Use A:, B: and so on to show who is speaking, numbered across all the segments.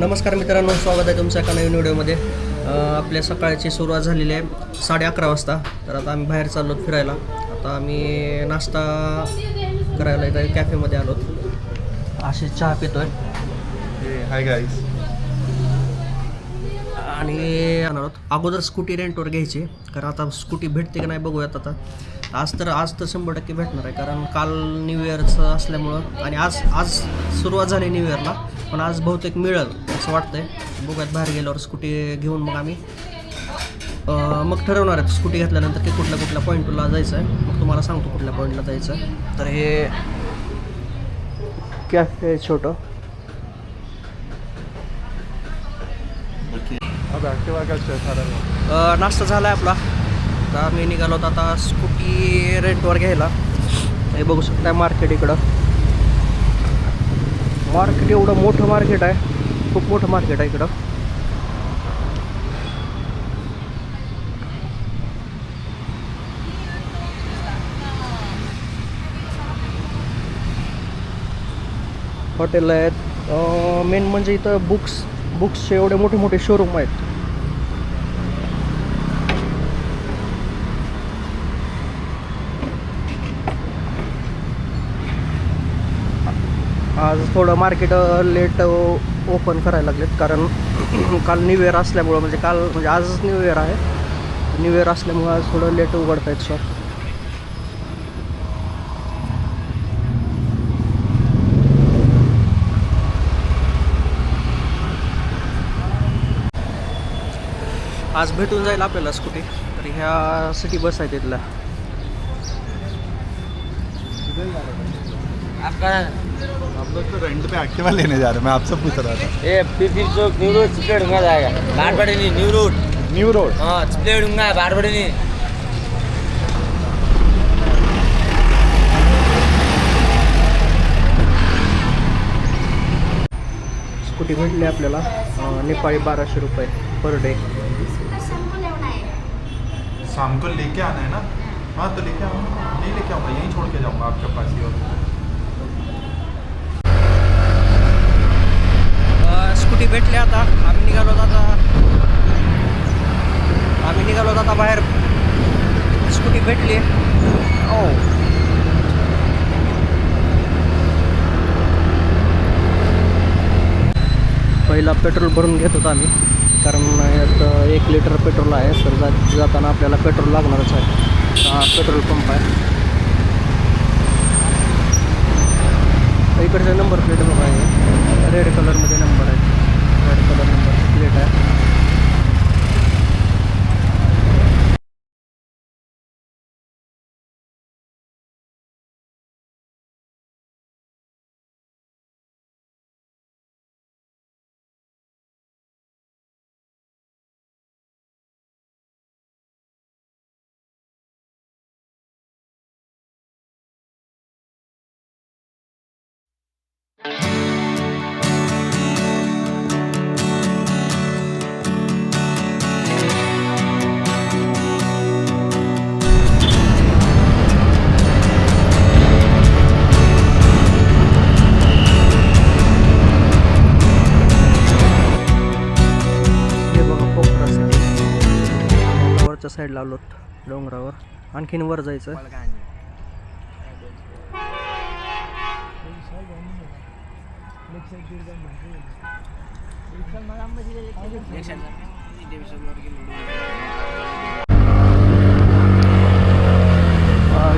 A: नमस्कार मित्रांनो स्वागत आहे तुमच्या एका नवीन व्हिडिओमध्ये. आपल्या सकाळची सुरुवात झालेली आहे साडे अकरा वाजता. तर आता आम्ही बाहेर चाललो फिरायला. आता आम्ही नाश्ता करायला इथं कॅफेमध्ये आलो असे चहा पितोय.
B: हाय गाईज
A: आणि आहोत. अगोदर स्कूटी रेंटवर घ्यायची. कारण आता स्कूटी भेटते की नाही बघूयात आता. आज तर आज तर शंभर टक्के भेटणार आहे. कारण काल न्यू इयरचं असल्यामुळं आणि आज आज सुरुवात झाली न्यू इयरला पण आज बहुतेक मिळेल असं वाटतंय. बघूयात बाहेर गेल्यावर स्कूटी घेऊन मग आम्ही मग ठरवणार आहेत. स्कूटी घेतल्यानंतर की कुठल्या कुठल्या पॉईंटला जायचं आहे. मग तुम्हाला सांगतो कुठल्या पॉईंटला जायचं आहे. तर हे कॅफे छोटं. नाश्ता झाला आहे आपला. आता आम्ही निघालो होतो आता स्कूटी रेंटवर घ्यायला. हे बघू शकता मार्केट इकडं. मार्केट एवढं मोठं मार्केट आहे. खूप मोठं मार्केट आहे इकडं. हॉटेल आहेत. मेन म्हणजे इथं बुक्स बुक्सचे एवढे मोठे मोठे शोरूम आहेत. आज थोडं मार्केट लेट ओपन करायला लागलेत. कारण काल न्यू इयर असल्यामुळं म्हणजे काल म्हणजे आजच न्यू इयर आहे. न्यू इयर असल्यामुळं आज थोडं लेट उघडत आहेत शॉप आज भेटून जाईल आपल्याला स्कूटी तर ह्या सिटी बस आहेत तिथल्या
C: आपका
B: हम लोग तो रेंट पे एक्टिवा लेने जा रहे हैं मैं आपसे पूछ रहा था।
C: ये फिर चौक न्यू रोड चिपले डूंगा जाएगा बारबड़ी नहीं न्यू रोड
B: न्यू रोड
C: हाँ चिपले डूंगा बारबड़ी नहीं
A: स्कूटी भेटली आपल्याला नेपाळी बाराशे रुपये पर डे
B: शाम को लेके आना है ना. हाँ तो लेके आओ नहीं लेके आऊँगा यहीं छोड़ के जाऊँगा आपके पास ही और
A: स्कूटी भेटले आता. आम्ही निघालो आता आम्ही निघालो आता बाहेर. स्कूटी भेटली. ओ. पहिला पेट्रोल भरून घेत होता आम्ही. कारण यात एक लिटर पेट्रोल आहे. तर जाताना आपल्याला पेट्रोल लागणारच आहे. हा पेट्रोल पंप आहे. इकडचा नंबर प्लेट बघा आहे रेड कलरमध्ये नंबर आहे. कलर नंबर प्लेट आहे हे आणखीन वर जायचं.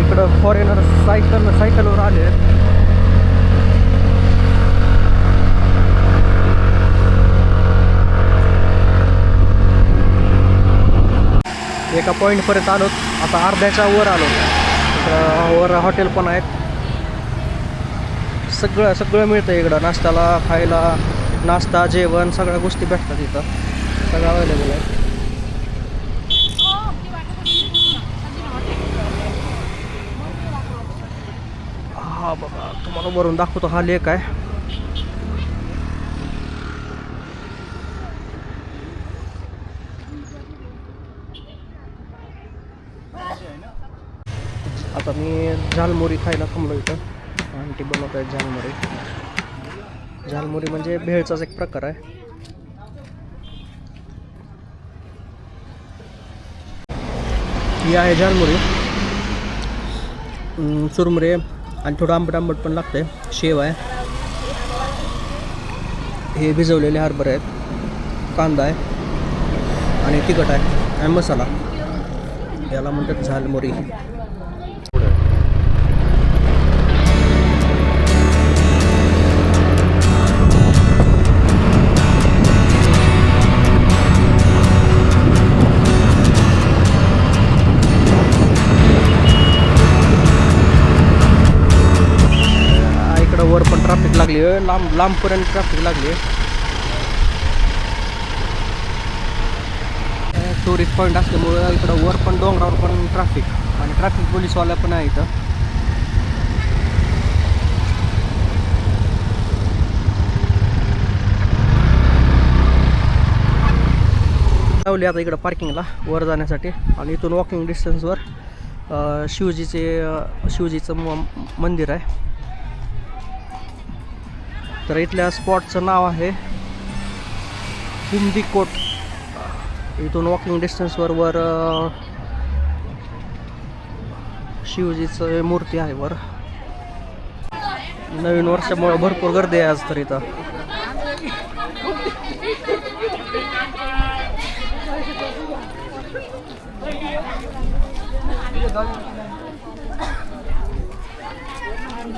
A: इकडं फॉरेनर सायकल सायकलवर आले एका पॉईंटपर्यंत आलो. आता अर्ध्याच्या वर आलो. वर हॉटेल पण आहेत. सगळं सगळं मिळतं इकडं. नाश्त्याला खायला नाश्ता जेवण सगळ्या गोष्टी भेटतात इथं. सगळं अवेलेबल आहे. हा बघा तुम्हाला वरून दाखवतो. हा लेक आहे. आता मी झालमोरी खायला थांबलो इथं. आंटी बनवत आहेत झालमोरी. झालमोरी म्हणजे भेळचाच एक प्रकार आहे. ही आहे झालमुरी. चुरमुरे आणि थोडं आंबट आंबट पण लागतंय. शेव आहे. हे भिजवलेले हरभरे आहेत. कांदा आहे. आणि तिखट आहे. आणि मसाला. याला म्हणतात झालमुरी. ट्रॅफिक लांब लांबपर्यंत ट्रॅफिक लागली. टुरिस्ट पॉईंट असल्यामुळं इकडं वर पण डोंगरावर पण ट्रॅफिक आणि ट्रॅफिक पोलीसवाल्या पण आहे इथं. लावली आता इकडं पार्किंगला वर जाण्यासाठी. आणि इथून वॉकिंग डिस्टन्सवर शिवजीचे शिवजीचं म मंदिर आहे. तर इथल्या स्पॉटचं नाव आहे कुंदी कोट इथून वॉकिंग डिस्टन्सवर वर शिवजीचं मूर्ती आहे वर. नवीन वर्षामुळे भरपूर गर्दी आहे आज तर इथं.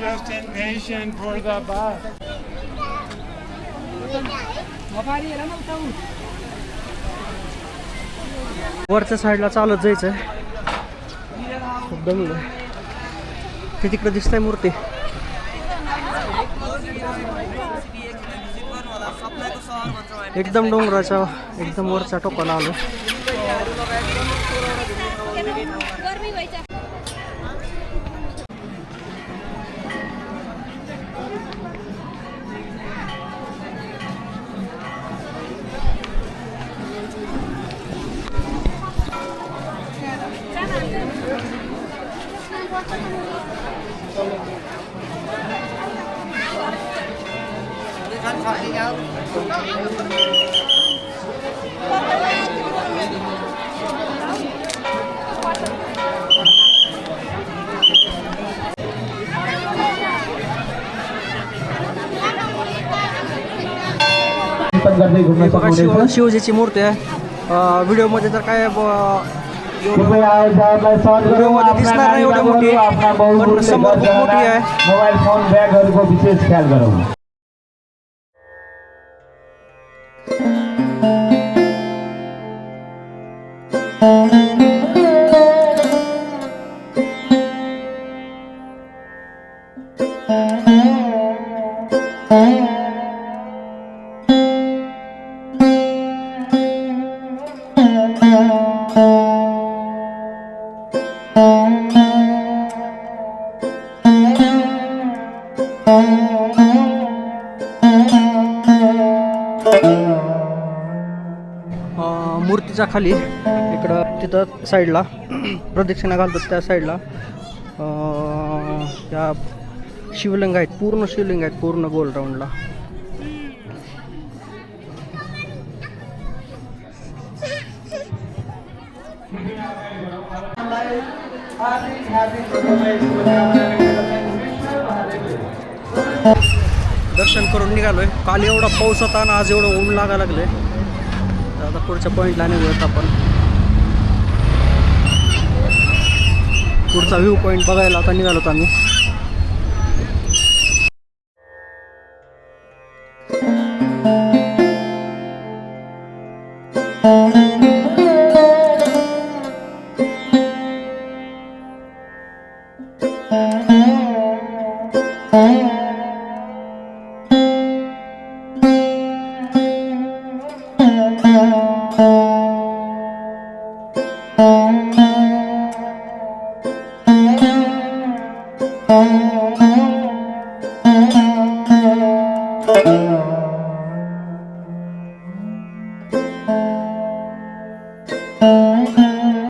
D: Just impatient for the bus.
A: वरच्या साईडला चालत जायचं खूप ते तिकडे दिसतंय मूर्ती. एकदम डोंगराच्या एकदम वरच्या टोकाला आलो
E: गरमी व्हायच्या
F: पण गर्दी
A: हे
F: घुमण्याचा
A: बघा शिव शिवजीची मूर्ती आहे अं, व्हिडिओमध्ये तर काय ब- व्हिडिओमध्ये दिसणार नाही एवढी मोठी पण समोर खूप मोठी आहे.
F: मोबाइल फोन बैग विशेष ख्याल करो
A: अं, खाली इकडं तिथं साईडला प्रदक्षिणा घालतात त्या साईडला. त्या शिवलिंग आहेत पूर्ण शिवलिंग आहेत पूर्ण गोल राऊंडला. दर्शन करून निघालोय. काल एवढा पाऊस होता आणि आज एवढं ऊन लागायला लागले आता पुढच्या पॉईंटला निघूयात आपण. पुढचा व्ह्यू पॉईंट बघायला आता निघालोत आम्ही.
F: Thank you.